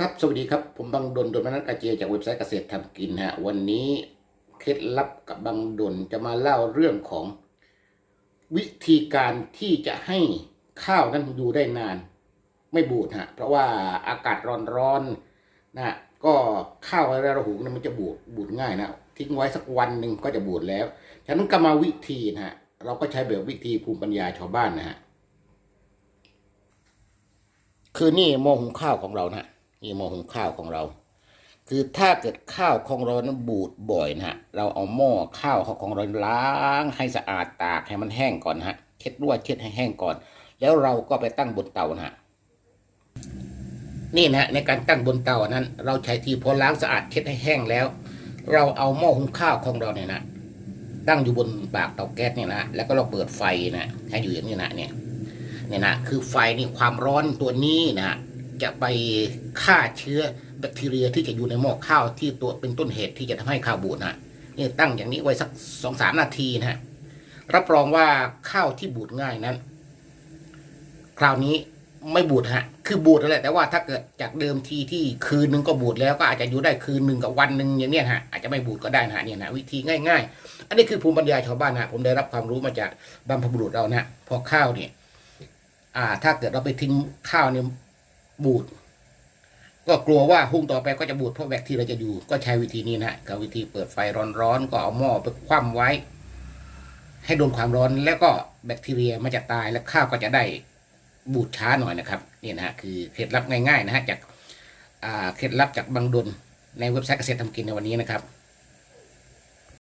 ครับ สวัสดีครับ ผมบังดนดนมนัสกาเจจากเว็บไซต์เกษตรทำกินฮะ วันนี้เคล็ดลับกับบังดนจะมาเล่าเรื่องของ วิธีการที่จะให้ข้าวนั้นอยู่ได้นาน ไม่บูดฮะ เพราะว่าอากาศร้อนๆนะก็ข้าวอะไรระหุงนี่ยมันจะบูดบูดง่ายนะทิ้งไว้สักวันหนึ่งก็จะบูดแล้ว ฉะนั้นก็มาวิธีนะฮะเราก็ใช้แบบวิธีภูมิปัญญาชาวบ้านนะฮะคือนี่หม้อหุงข้าวของเรานะ นี่หม้อหุงข้าวของเรา คือถ้าเกิดข้าวของเรานั้นบูดบ่อยนะฮะเราเอาหม้อข้าวของเราล้างให้สะอาดตากให้มันแห้งก่อนฮะเช็ดด้วเช็ดให้แห้งก่อน แล้วเราก็ไปตั้งบนเตานะฮะนี่นะฮะในการตั้งบนเตานั้น เราใช้ทีพอล้างสะอาดเช็ดให้แห้งแล้ว เราเอาหม้อหุงข้าวของเราเนี่ยนะตั้งอยู่บนปากเตาแก๊สเนี่ยนะแล้วก็เราเปิดไฟนะให้อยู่อย่างนี้นะเนี่ยเนี่ยนะคือไฟนี่ความร้อนตัวนี้นะ จะไปฆ่าเชื้อแบคทีเรียที่จะอยู่ในหม้อข้าวที่ตัวเป็นต้นเหตุที่จะทำให้ข้าวบูดนะนี่ตั้งอย่างนี้ไว้สักสองสามนาทีนะฮะรับรองว่าข้าวที่บูดง่ายนั้น คราวนี้ไม่บูดฮะ คือบูดนั่นแหละแต่ว่าถ้าเกิดจากเดิมทีที่คืนนึงก็บูดแล้วก็อาจจะอยู่ได้คืนหนึ่งกับวันหนึ่งอย่างเนี้ยฮะอาจจะไม่บูดก็ได้นะฮะเนี่ยนะวิธีง่าย ๆ อันนี้คือภูมิปัญญาชาวบ้านนะผมได้รับความรู้มาจากบรรพบุรุษเรานะพอข้าวเนี่ย อ่า ถ้าเกิดเราไปทิ้งข้าวเนี่ย บูด ก็กลัวว่าหุ้งต่อไปก็จะบูดเพราะแบคทีเรียจะอยู่ ก็ใช้วิธีนี้นะกับวิธีเปิดไฟร้อนๆก็เอาหม้อไปคว่ำไว้ ให้โดนความร้อนแล้วก็แบคทีเรียมันจะตายแล้วข้าวก็จะได้บูดช้าหน่อยนะครับนี่นะฮะคือเคล็ดลับง่ายๆนะฮะจากเคล็ดลับจากบังดลในเว็บไซต์เกษตรทำกินในวันนี้นะครับ